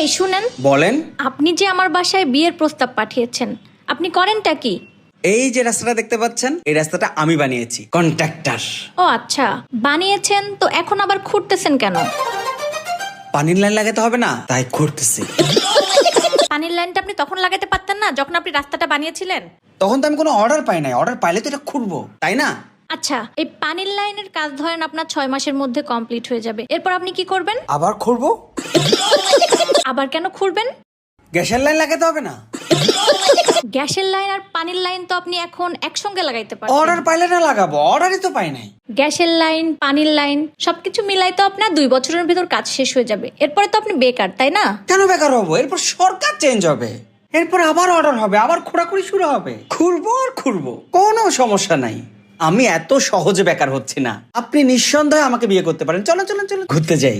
এই শুনেন। বলেন। আপনি যে আমার বাসায় বিয়ের প্রস্তাব পাঠিয়েছেন আপনি করেনটা কি? এই যে রাস্তাটা দেখতে পাচ্ছেন এই রাস্তাটা আমি বানিয়েছি কন্ট্রাক্টর। ও আচ্ছা। বানিয়েছেন তো এখন আবার খুঁড়তেছেন কেন? পানির লাইন লাগাতে হবে না তাই করতেছি পানির লাইনটা আপনি তখন লাগাতে পারতেন না যখন আপনি রাস্তাটা বানিয়েছিলেন? তখন তো আমি কোনো অর্ডার পাই নাই অর্ডার পাইলে তো এটা খুঁড়বো তাই না? আচ্ছা এই পানির লাইনের কাজ ধরেন আপনার ছয় মাসের মধ্যে কমপ্লিট হয়ে যাবে। এরপর আপনি কি করবেন? আবার খুঁড়বো? আবার কেন খুঁড়বেন গ্যাসের লাইন লাগাতে হবে না। গ্যাসের লাইন আর পানির লাইন তো আপনি এখন একসঙ্গে লাগাইতে পারেন অর্ডার পাইলে না লাগাবো অর্ডারই তো পাই নাই। গ্যাসের লাইন পানির লাইন সবকিছু মিলাই তো আপনার দুই বছরের ভিতর কাজ শেষ হয়ে যাবে। এরপরে তো আপনি বেকার তাই না? কেন বেকার হব? এরপর সরকার চেঞ্জ হবে। এরপর আবার অর্ডার হবে আবার খোঁড়াখুড়ি শুরু হবে। খুঁড়বো আর খুঁড়বো কোনো সমস্যা নাই। আমি এত সহজে বেকার হচ্ছি না। আপনি নিঃসন্দেহে আমাকে বিয়ে করতে পারেন। চলো চলো চলো ঘুরতে যাই।